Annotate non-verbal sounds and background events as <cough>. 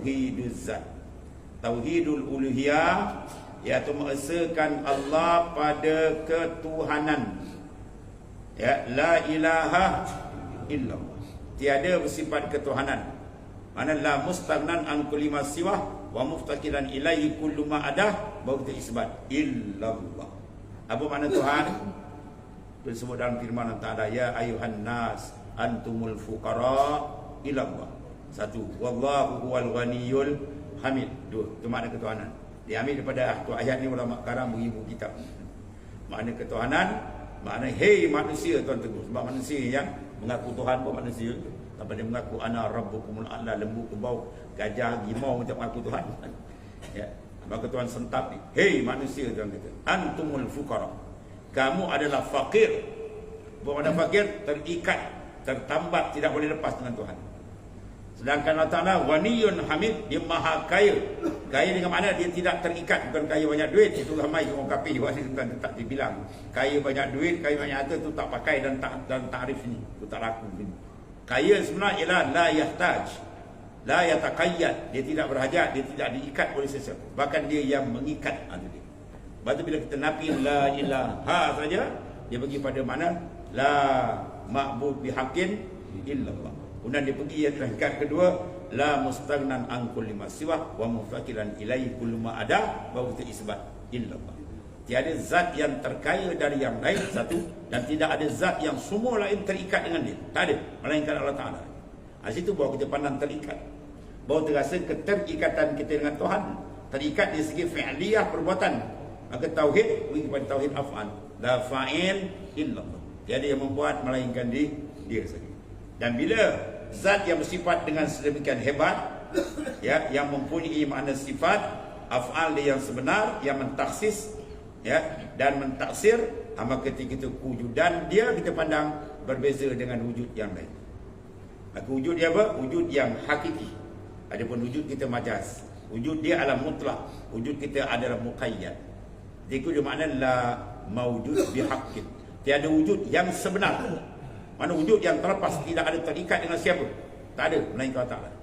tauhiduz zat. Tauhidul uluhiyah iaitu mengesahkan Allah pada ketuhanan. Ya la ilaha illallah. Tiada bersifat ketuhanan. Mana la mustaghnan an kulli ma siwa wa muftakiran ilaihi kullu ma ada baru kita isbat. Illallah. Apa makna tuhan? Disebut dalam firman Allah ya ayuhan nas antumul fuqara ilallah satu wallahu huwal ghaniyul hamid. Dua itu makna ketuhanan. Diambil daripada tu ayat ni ulama karam beribu kitab. Makna ketuhanan makna hey manusia tuan teguh sebab manusia yang mengaku Tuhan pun manusia. Tanpa dia mengaku ana rabbukumul a'la lembu kebau gajah gimau macam mengaku Tuhan. <laughs> Ya. Maka Tuhan sentap ni. Hey manusia tuan kata antumul fuqara kamu adalah fakir. Bukan ada fakir? Terikat tertambat tidak boleh lepas dengan Tuhan Sedangkan Allah Ta'ala Waniyun Hamid Dia maha kaya. Kaya dengan mana dia tidak terikat Bukan kaya banyak duit Itu ramai orang Wasi bukan tak dibilang. Kaya banyak duit Kaya banyak harta Itu tak pakai dan tak dan tarif ini Itu tak laku ini. Kaya sebenarnya ialah La yahtaj La yatakayyad Dia tidak berhajat Dia tidak diikat oleh sesuatu Bahkan dia yang mengikat ha, dia. Lepas tu bila kita nafi La ilaha saja Dia pergi pada mana La ma'bud bihakin illallah Kemudian dia pergi yang tingkat kedua la mustaghnan an kulli ma siwa wa mufakiran ilaihi kullu ma ada wa isbat illallah. Tiada zat yang terkaya dari yang lain satu dan tidak ada zat yang semua lain terikat dengan dia. Tak ada melainkan Allah Taala. Ha, situ baru kita pandang terikat. Baru terasa keterikatan kita dengan Tuhan. Terikat dari segi fi'liyah perbuatan. Maka tauhid pergi kepada tauhid af'al. La fa'il illallah. Tiada yang membuat melainkan dia, dia saja. Dan bila zat yang bersifat dengan sedemikian hebat ya yang mempunyai makna sifat af'al dia yang sebenar yang mentaksis ya dan mentaksir ama ketika itu wujudan dia kita pandang berbeza dengan wujud yang lain. Maka wujud dia apa? Wujud yang hakiki. Adapun wujud kita majaz. Wujud dia adalah mutlak. Wujud kita adalah muqayyad. Jadi itu makna la maujud bihaqqin. Tiada wujud yang sebenar. Mana wujud yang terlepas tidak ada terikat dengan siapa? Tak ada melainkan Allah Taala.